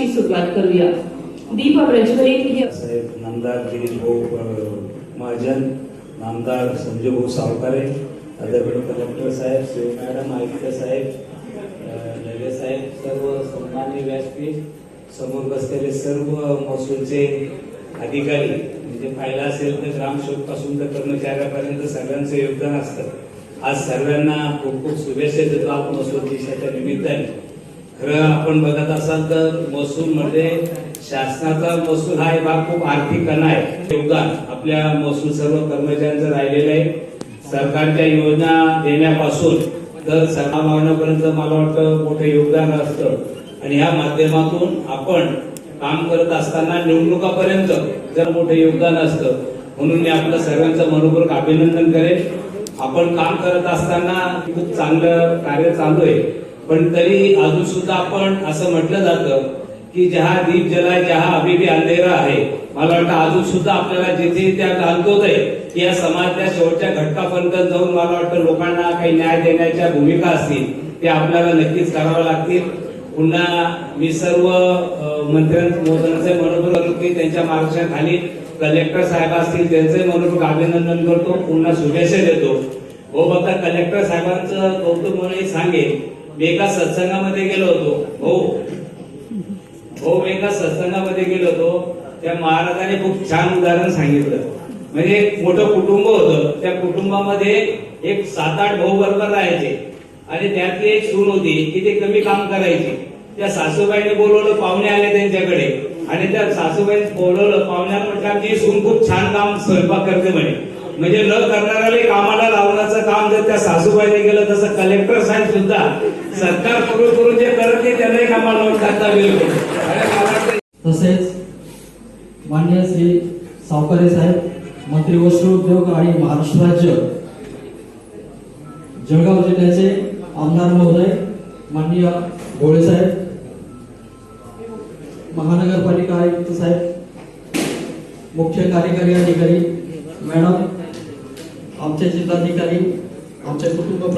ची सुरुवात करूया. दीप प्रज्वलित साहेब नामदार दिलीप भाऊ महाजन नामदार संजय भाऊ सावकारे अध्यापक कलेक्टर साहेब शिव मॅडम आयुक्त साहेब अ, साहेब सर्व सन्मान्य व्यासपीठ समोर बसलेले सर्व महसूलचे अधिकारी म्हणजे पाहिलं असेल तर ग्रामसेवकपासून तर कर्मचाऱ्यापर्यंत सगळ्यांचं योगदान असतं. आज सर्वांना खूप खूप शुभेच्छा देतो. आपण महसूल दिशाच्या निमित्ताने. खरं आपण बघत असाल तर महसूल मध्ये शासनाचा महसूल हा एक भाग खूप आर्थिक कणा आहे. योगदान आपल्या महसूल सर्व कर्मचाऱ्यांचं राहिलेलं आहे. सरकारच्या योजना देण्यापासून तर सर्वमागण्यापर्यंत मला वाटतं मोठं योगदान असतं. आणि ह्या माध्यमातून आपण काम करत असताना निवडणुकापर्यंत जर मोठं योगदान असतं म्हणून मी आपलं सर्वांचं मनपूर्वक अभिनंदन करेन. आपण काम करत असताना खूप चांगलं कार्य चालू आहे. पण तरी अजून सुद्धा आपण असं म्हटलं जातं की जहा दीप जलाय जहा अभिबी अंधेरा आहे मला वाटतं अजून सुद्धा आपल्याला जिथे त्या जाणतोच आहे की या समाजच्या शेवटच्या घटकापर्यंत जाऊन मला वाटतं लोकांना काही न्याय देण्याच्या भूमिका असतील ते आपल्याला नक्कीच कराव्या लागतील. पुन्हा मी सर्व अ, मंत्र्यांचे मनोबल करतो की त्यांच्या मार्गदर्शनाखाली कलेक्टर साहेब असतील त्यांचे मनोबल अभिनंदन करतो. पुन्हा शुभेच्छा देतो. हो बघता कलेक्टर साहेबांचं कौतुक म्हणून सांगेल. मी एका सत्संगामध्ये गेलो होतो. हो. हो मी एका सत्संगामध्ये गेलो होतो. त्या महाराजाने खूप छान उदाहरण सांगितलं. म्हणजे एक मोठं कुटुंब होतं. त्या कुटुंबामध्ये एक सात आठ भाऊ बरोबर राहायचे. आणि त्यातली एक सून होती. की ते कमी काम करायची. त्या सासूबाईने बोलवलं पाहुणे आले त्यांच्याकडे. आणि त्या सासूबाई बोलवलं पाहुण्यांना म्हटलं आमची सून खूप छान काम स्वयंपाक करते म्हणे. म्हणजे न करणाऱ्याला कामाला त्या सासूबाईने गेलं तसं कलेक्टर साहेब सुद्धा सरकार करून करून जे करत नाही त्यांनाही कामाला लावून टाकता बिलकुल तसेच मान्य श्री सावकारे साहेब मंत्री वस्त्रोद्योग आणि महाराष्ट्र राज्य जळगाव जिल्ह्याचे आमदार महोदय माननीय गोळे साहेब महानगरपालिका आयुक्त साहेब मुख्य कार्यकारी अधिकारी मॅडम आमचे जिल्हाधिकारी आमचे कुटुंब